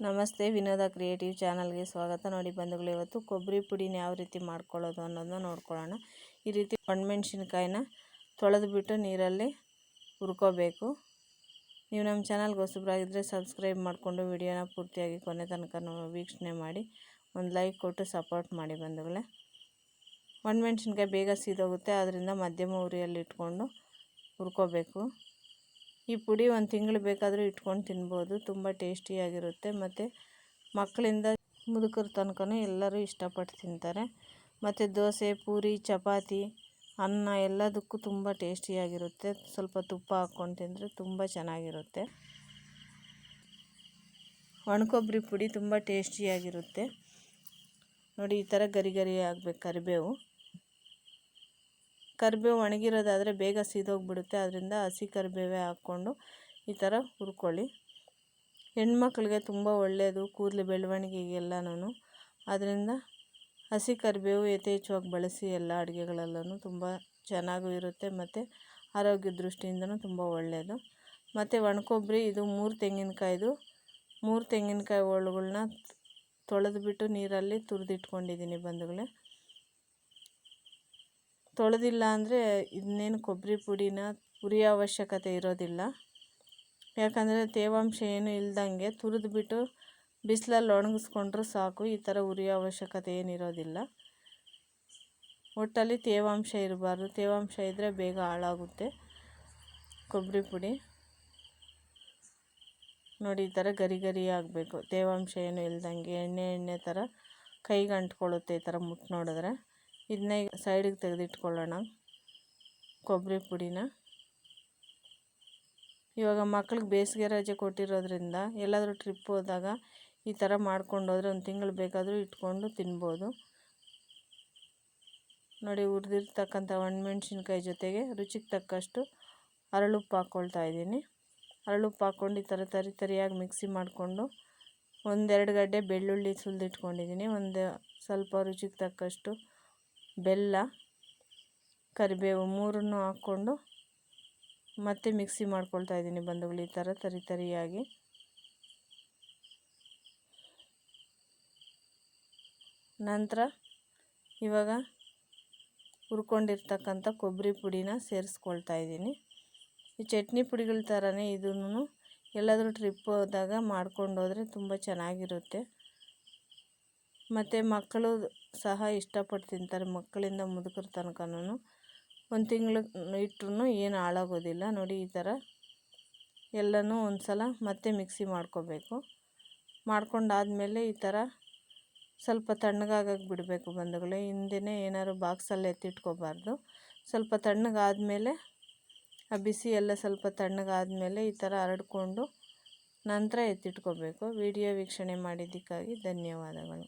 ನಮಸ್ತೆ, ವಿನೋದ ಕ್ರಿಯೇಟಿವ್ ಚಾನಲ್ಗೆ ಸ್ವಾಗತ. ನೋಡಿ ಬಂಧುಗಳು, ಇವತ್ತು ಕೊಬ್ಬರಿ ಪುಡಿನ ಯಾವ ರೀತಿ ಮಾಡ್ಕೊಳ್ಳೋದು ಅನ್ನೋದನ್ನ ನೋಡ್ಕೊಳ್ಳೋಣ. ಈ ರೀತಿ ಒಣಮೆಣ್ಸಿನ್ಕಾಯಿನ ತೊಳೆದುಬಿಟ್ಟು ನೀರಲ್ಲಿ ಹುರ್ಕೋಬೇಕು. ನೀವು ನಮ್ಮ ಚಾನಲ್ಗೆ ಹೊಸಬ್ರಾಗಿದ್ದರೆ ಸಬ್ಸ್ಕ್ರೈಬ್ ಮಾಡಿಕೊಂಡು ವಿಡಿಯೋನ ಪೂರ್ತಿಯಾಗಿ ಕೊನೆ ತನಕ ವೀಕ್ಷಣೆ ಮಾಡಿ. ಒಂದು ಲೈಕ್ ಕೊಟ್ಟು ಸಪೋರ್ಟ್ ಮಾಡಿ ಬಂಧುಗಳೇ. ಒಣಮೆಣ್ಸಿನ್ಕಾಯಿ ಬೇಗ ಸೀದೋಗುತ್ತೆ ಅದರಿಂದ ಮಧ್ಯಮ ಉರಿಯಲ್ಲಿ ಇಟ್ಕೊಂಡು ಹುರ್ಕೋಬೇಕು. ಈ ಪುಡಿ ಒಂದು ತಿಂಗಳು ಬೇಕಾದರೂ ಇಟ್ಕೊಂಡು ತಿನ್ಬೋದು. ತುಂಬ ಟೇಸ್ಟಿಯಾಗಿರುತ್ತೆ ಮತ್ತು ಮಕ್ಕಳಿಂದ ಮುದುಕರ ತನಕನೂ ಎಲ್ಲರೂ ಇಷ್ಟಪಟ್ಟು ತಿಂತಾರೆ. ಮತ್ತು ದೋಸೆ, ಪೂರಿ, ಚಪಾತಿ, ಅನ್ನ ಎಲ್ಲದಕ್ಕೂ ತುಂಬ ಟೇಸ್ಟಿಯಾಗಿರುತ್ತೆ ಸ್ವಲ್ಪ ತುಪ್ಪ ಹಾಕ್ಕೊಂಡು ತಿಂದರೆ ತುಂಬ ಚೆನ್ನಾಗಿರುತ್ತೆ. ಒಣಕೊಬ್ಬರಿ ಪುಡಿ ತುಂಬ ಟೇಸ್ಟಿಯಾಗಿರುತ್ತೆ ನೋಡಿ, ಈ ಥರ ಗರಿ ಗರಿ ಆಗಬೇಕು ಕರಿಬೇವು. ಕರಿಬೇವು ಒಣಗಿರೋದಾದರೆ ಬೇಗ ಸೀದೋಗಿಬಿಡುತ್ತೆ. ಅದರಿಂದ ಹಸಿ ಕರಿಬೇವೇ ಹಾಕ್ಕೊಂಡು ಈ ಥರ ಹುರ್ಕೊಳ್ಳಿ. ಹೆಣ್ಮಕ್ಳಿಗೆ ತುಂಬ ಒಳ್ಳೆಯದು ಕೂದಲು ಬೆಳವಣಿಗೆಗೆಲ್ಲನೂ ಅದರಿಂದ ಹಸಿ ಕರಿಬೇವು ಯಥೇಚ್ಛವಾಗಿ ಬಳಸಿ ಎಲ್ಲ ಅಡುಗೆಗಳಲ್ಲೂ ತುಂಬ ಚೆನ್ನಾಗೂ ಇರುತ್ತೆ ಮತ್ತು ಆರೋಗ್ಯ ದೃಷ್ಟಿಯಿಂದನೂ ತುಂಬ ಒಳ್ಳೆಯದು ಮತ್ತು ಒಣಕೊಬ್ಬರಿ ಇದು ಮೂರು ತೆಂಗಿನಕಾಯ್ದು. ಮೂರು ತೆಂಗಿನಕಾಯಿ ಹೋಳುಗಳ್ನ ತೊಳೆದ್ಬಿಟ್ಟು ನೀರಲ್ಲಿ ತುರಿದಿಟ್ಕೊಂಡಿದ್ದೀನಿ ಬಂಧುಗಳೇ. ತೊಳೆದಿಲ್ಲ ಅಂದರೆ ಇನ್ನೇನು ಕೊಬ್ಬರಿ ಪುಡಿನ ಹುರಿಯೋ ಅವಶ್ಯಕತೆ ಇರೋದಿಲ್ಲ. ಯಾಕಂದರೆ ತೇವಾಂಶ ಏನು ಇಲ್ದಂಗೆ ತುರಿದ್ಬಿಟ್ಟು ಬಿಸಿಲಲ್ಲಿ ಒಣಗಿಸ್ಕೊಂಡ್ರೆ ಸಾಕು, ಈ ಥರ ಉರಿಯೋ ಅವಶ್ಯಕತೆ ಏನಿರೋದಿಲ್ಲ ಒಟ್ಟಲ್ಲಿ ತೇವಾಂಶ ಇರಬಾರ್ದು. ತೇವಾಂಶ ಇದ್ದರೆ ಬೇಗ ಹಾಳಾಗುತ್ತೆ ಕೊಬ್ಬರಿ ಪುಡಿ. ನೋಡಿ, ಈ ಥರ ಗರಿ ಗರಿ ಆಗಬೇಕು. ತೇವಾಂಶ ಏನು ಇಲ್ದಂಗೆ ಎಣ್ಣೆ ಎಣ್ಣೆ ಥರ ಕೈಗೆ ಅಂಟ್ಕೊಳ್ಳುತ್ತೆ ಈ ಥರ ಮುಟ್ಟು ನೋಡಿದ್ರೆ. ಇದನ್ನ ಈಗ ಸೈಡಿಗೆ ತೆಗೆದಿಟ್ಕೊಳ್ಳೋಣ. ಕೊಬ್ಬರಿ ಪುಡಿನ. ಇವಾಗ ಮಕ್ಳಿಗೆ ಬೇಸಿಗೆ ರಜೆ ಕೊಟ್ಟಿರೋದ್ರಿಂದ ಎಲ್ಲಾದರೂ ಟ್ರಿಪ್ ಹೋದಾಗ ಈ ಥರ ಮಾಡ್ಕೊಂಡು ಹೋದರೆ ಒಂದು ತಿಂಗಳು ಬೇಕಾದರೂ ಇಟ್ಕೊಂಡು ತಿನ್ಬೋದು. ನೋಡಿ ಹುರಿದಿರ್ತಕ್ಕಂಥ ಒಣಮೆಣ್ಸಿನ್ಕಾಯಿ ಜೊತೆಗೆ ರುಚಿಗೆ ತಕ್ಕಷ್ಟು ಅರಳುಪ್ಪು ಹಾಕ್ಕೊಳ್ತಾ ಇದ್ದೀನಿ. ಅರಳುಪ್ಪು ಹಾಕ್ಕೊಂಡು ಈ ಥರ ತರಿ ತರಿಯಾಗಿ ಮಿಕ್ಸಿ ಮಾಡಿಕೊಂಡು ಒಂದೆರಡು ಗಡ್ಡೆ ಬೆಳ್ಳುಳ್ಳಿ ಸುಲಿದಿಟ್ಕೊಂಡಿದ್ದೀನಿ. ಒಂದು ಸ್ವಲ್ಪ ರುಚಿಗೆ ತಕ್ಕಷ್ಟು ಬೆಲ್ಲ, ಕರಿಬೇವು ಮೂರನ್ನು ಹಾಕ್ಕೊಂಡು ಮತ್ತೆ ಮಿಕ್ಸಿ ಮಾಡ್ಕೊಳ್ತಾ ಇದ್ದೀನಿ ಬಂಧುಗಳು ಈ ಥರ ತರಿ ತರಿಯಾಗಿ. ನಂತರ ಇವಾಗ ಹುರ್ಕೊಂಡಿರ್ತಕ್ಕಂಥ ಕೊಬ್ಬರಿ ಪುಡಿನ ಸೇರಿಸ್ಕೊಳ್ತಾ ಇದ್ದೀನಿ. ಈ ಚಟ್ನಿ ಪುಡಿಗಳ ಥರನೇ ಇದನ್ನು ಎಲ್ಲಾದರೂ ಟ್ರಿಪ್ ಹೋದಾಗ ಮಾಡ್ಕೊಂಡು ಹೋದರೆ ತುಂಬ ಚೆನ್ನಾಗಿರುತ್ತೆ. ಮತ್ತು ಮಕ್ಕಳು ಸಹ ಇಷ್ಟಪಟ್ಟು ತಿಂತಾರೆ. ಮಕ್ಕಳಿಂದ ಮುದುಕರ ತನಕನೂ ಒಂದು ತಿಂಗಳು ಇಟ್ರೂ ಏನು ಹಾಳಾಗೋದಿಲ್ಲ. ನೋಡಿ, ಈ ಥರ ಎಲ್ಲನೂ ಒಂದು ಸಲ ಮತ್ತೆ ಮಿಕ್ಸಿ ಮಾಡ್ಕೋಬೇಕು. ಮಾಡ್ಕೊಂಡಾದಮೇಲೆ ಈ ಥರ ಸ್ವಲ್ಪ ತಣ್ಣಗಾಗಕ್ಕೆ ಬಿಡಬೇಕು ಬಂಧುಗಳೇ. ಹಿಂದೆಯೇ ಏನಾದ್ರು ಬಾಕ್ಸಲ್ಲಿ ಎತ್ತಿಟ್ಕೋಬಾರ್ದು. ಸ್ವಲ್ಪ ತಣ್ಣಗಾದಮೇಲೆ, ಆ ಬಿಸಿ ಎಲ್ಲ ಸ್ವಲ್ಪ ತಣ್ಣಗಾದಮೇಲೆ ಈ ಥರ ಹರಡ್ಕೊಂಡು ನಂತರ ಎತ್ತಿಟ್ಕೋಬೇಕು. ವಿಡಿಯೋ ವೀಕ್ಷಣೆ ಮಾಡಿದ್ದಕ್ಕಾಗಿ ಧನ್ಯವಾದಗಳು.